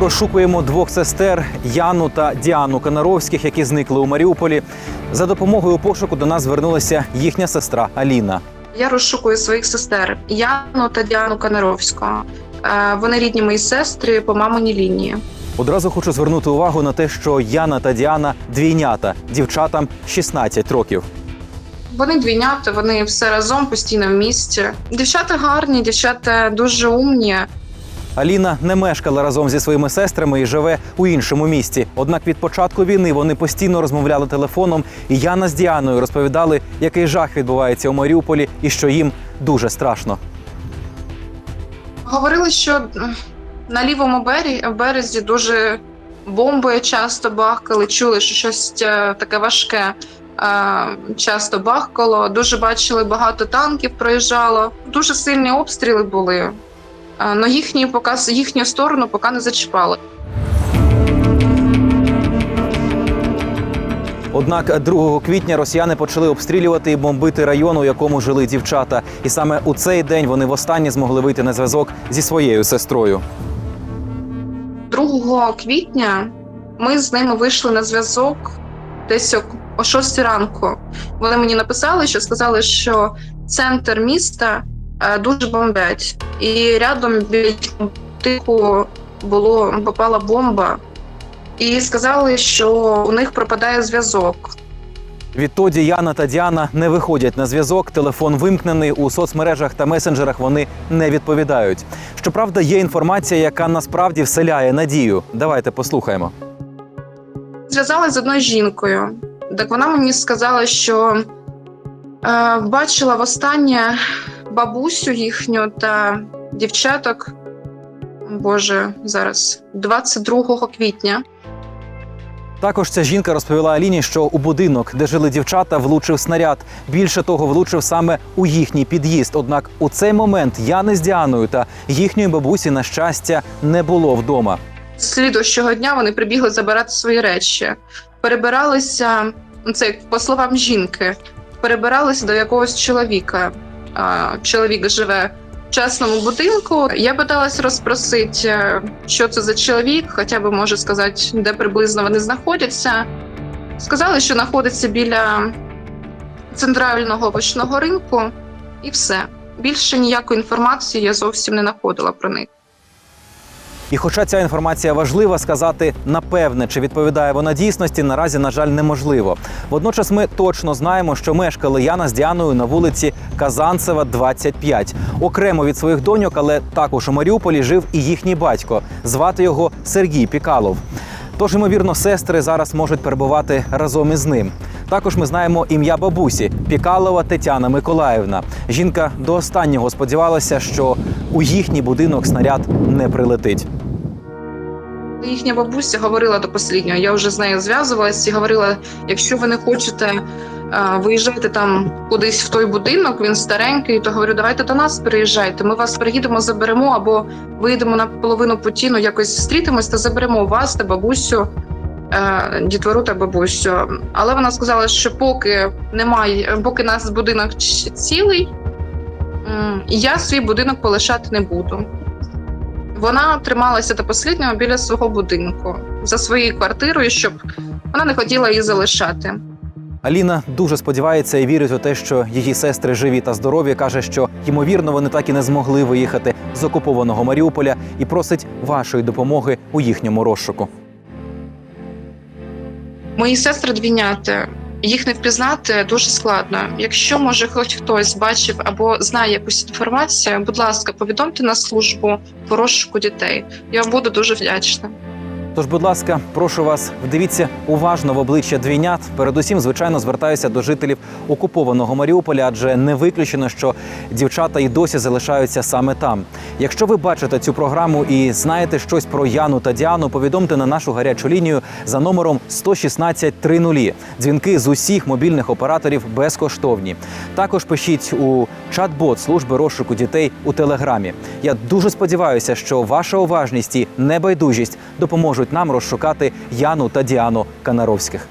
Розшукуємо двох сестер Яну та Діану Канаровських, які зникли у Маріуполі. За допомогою пошуку до нас звернулася їхня сестра Аліна. Я розшукую своїх сестер Яну та Діану Канаровську. Е, Вони рідні мої сестри по маминій лінії. Одразу хочу звернути увагу на те, що Яна та Діана двійнята, дівчатам 16 років. Вони двійнята, вони все разом постійно в місті. Дівчата гарні, дівчата дуже умні. Аліна не мешкала разом зі своїми сестрами і живе у іншому місті. Однак від початку війни вони постійно розмовляли телефоном, і Яна з Діаною розповідали, який жах відбувається у Маріуполі і що їм дуже страшно. Говорили, що на лівому березі, дуже бомби часто бахкали, чули, що щось е, таке важке е, часто бахкало. Дуже бачили, багато танків проїжджало. Дуже сильні обстріли були. Але їхні показ, їхню сторону поки не зачіпали. Однак 2 квітня росіяни почали обстрілювати і бомбити район, у якому жили дівчата. І саме у цей день вони востаннє змогли вийти на зв'язок зі своєю сестрою. 2 квітня ми з ними вийшли на зв'язок десь о- о 6 ранку. Вони мені написали, що сказали, що центр міста дуже бомбять, і рядом біля будинку було попала бомба. І сказали, що у них пропадає зв'язок. Відтоді Яна та Діана не виходять на зв'язок. Телефон вимкнений у соцмережах та месенджерах. Вони не відповідають. Щоправда, є інформація, яка насправді вселяє надію. Давайте послухаємо. Зв'язалася з одною жінкою. Так вона мені сказала, що е, бачила востаннє бабусю їхню та дівчаток. Боже, зараз 22 квітня. Також ця жінка розповіла Аліні, що у будинок, де жили дівчата, влучив снаряд. Більше того, влучив саме у їхній під'їзд. Однак у цей момент Яни з Діаною та їхньої бабусі, на щастя, не було вдома. Слідущого дня вони прибігли забирати свої речі. Перебиралися, ну, це по словам жінки, перебиралися до якогось чоловіка. Чоловік живе в частному будинку. Я питалась розпросити, е, що це за чоловік, хоча б може сказати, де приблизно вони знаходяться. Сказали, що знаходиться біля центрального овочного ринку, і все. Більше ніякої інформації я зовсім не знаходила про них. І хоча ця інформація важлива, сказати напевне, чи відповідає вона дійсності, наразі, на жаль, неможливо. Водночас ми точно знаємо, що мешкали Яна з Діаною на вулиці Казанцева, 25. Окремо від своїх доньок, але також у Маріуполі жив і їхній батько. Звати його Сергій Пікалов. Тож, ймовірно, сестри зараз можуть перебувати разом із ним. Також ми знаємо ім'я бабусі Пікалова Тетяна Миколаївна. Жінка до останнього сподівалася, що у їхній будинок снаряд не прилетить. Їхня бабуся говорила до останнього, я вже з нею зв'язувалася і говорила: якщо ви не хочете е, виїжджати там кудись в той будинок, він старенький, то говорю, давайте до нас переїжджайте. Ми вас приїдемо, заберемо або виїдемо на половину путі, ну якось зустрітимось та заберемо вас та бабусю, дітвору та бабусю. Але вона сказала, що поки немає, поки нас будинок цілий, я свій будинок полишати не буду. Вона трималася до останнього біля свого будинку за своєю квартирою, щоб вона не хотіла її залишати. Аліна дуже сподівається і вірить у те, що її сестри живі та здорові. каже, що ймовірно вони так і не змогли виїхати з окупованого Маріуполя і просить вашої допомоги у їхньому розшуку. Мої сестри двійняти. Їх не впізнати дуже складно. Якщо може хоч хтось бачив або знає якусь інформацію, будь ласка, повідомте на службу по розшуку дітей. Я буду дуже вдячна. Тож, будь ласка, прошу вас, вдивіться уважно в обличчя двійнят. Передусім, звичайно, звертаюся до жителів окупованого Маріуполя, адже не виключено, що дівчата і досі залишаються саме там. Якщо ви бачите цю програму і знаєте щось про Яну та Діану, повідомте на нашу гарячу лінію за номером 116 30. Дзвінки з усіх мобільних операторів безкоштовні. Також пишіть у чат-бот служби розшуку дітей у телеграмі. Я дуже сподіваюся, що ваша уважність і небайдужість допоможуть нам розшукати Яну та Діану Канаровських.